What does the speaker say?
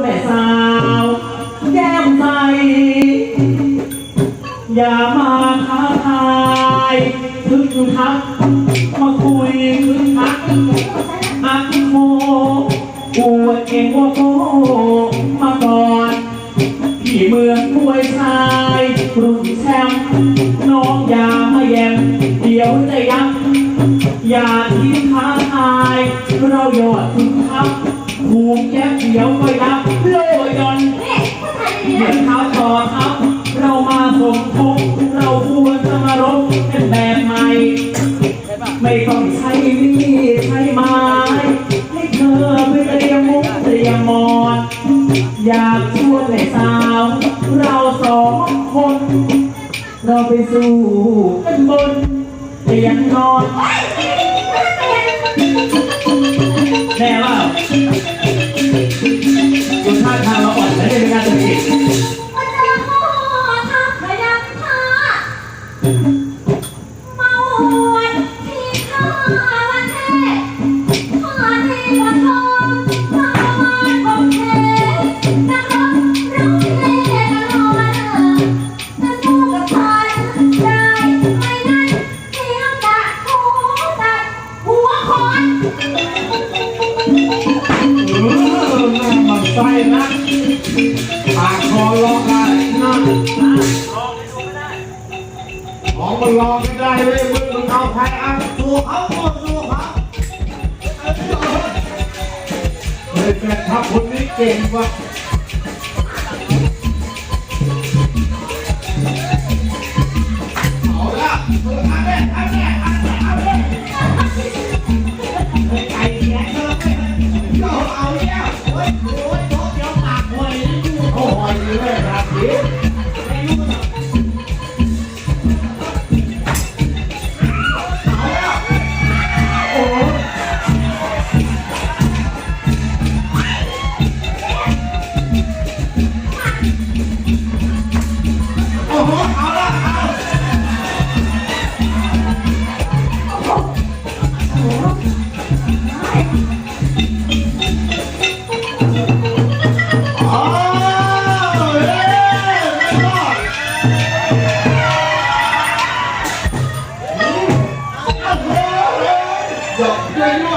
แม่สาวแย้มใสอย่ามาท้าทายคึกทักมาคุยคึกทักอักโมอวดเองว่าโกมาก่อนที่เมืองมวยชายรุ่นแชมป์น้องอย่ามาแยมเดี๋ยวจะยักอย่าทิ้งท้าทาย เราหยอดถึงทับ กแยบเดียวก็ยับโลยอนเหมือนเขาต่อครับ เรามาสมทบเราควรจะมารบกันแบบใหม่ ไม่ต้องใช้มีดใช้ไม้ให้เธอไปเตรียมมุกเตรียมมอน อยากชวนในสาว เราสองคน เราไปสู้กันบนเตียงนอน ไส้นะปากคอร้องได้นะ ของมันรองไม่ได้เลยมึงมึงเอาใครอะสู้เขาหมดสู้เขาเฮ้ยแม่ทัพคนนี้เก่งว่ะเอาละมึงเอาแม่เอาแม่เอาแม่เอาแม่เฮ้ยไก่แก่เธอไม่เอาเอาแล้วเฮ้ยโอ้ยโต๊ะเดียวปากหวยโอ้ยนี่แม่ครับพี่ Yo, yo, yo, yo, yo,